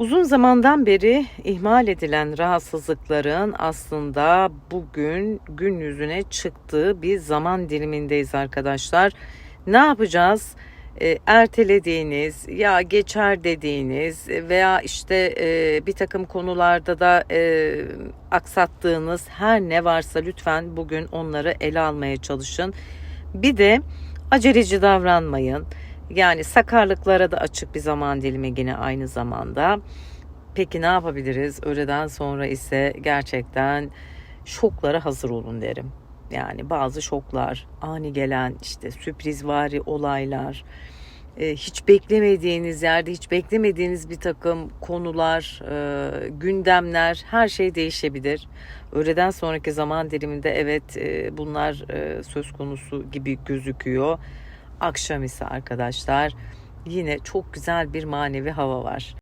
Uzun zamandan beri ihmal edilen rahatsızlıkların aslında bugün gün yüzüne çıktığı bir zaman dilimindeyiz arkadaşlar. Ne yapacağız? E, ertelediğiniz ya geçer dediğiniz veya işte e, bir takım konularda da e, aksattığınız her ne varsa lütfen bugün onları ele almaya çalışın. Bir de aceleci davranmayın. Yani sakarlıklara da açık bir zaman dilimi yine aynı zamanda. Peki ne yapabiliriz? Öğleden sonra ise gerçekten şoklara hazır olun derim. Yani bazı şoklar, ani gelen işte sürprizvari olaylar, e, hiç beklemediğiniz yerde hiç beklemediğiniz bir takım konular, e, gündemler her şey değişebilir. Öğleden sonraki zaman diliminde evet e, bunlar söz konusu gibi gözüküyor. Akşam ise arkadaşlar yine çok güzel bir manevi hava var.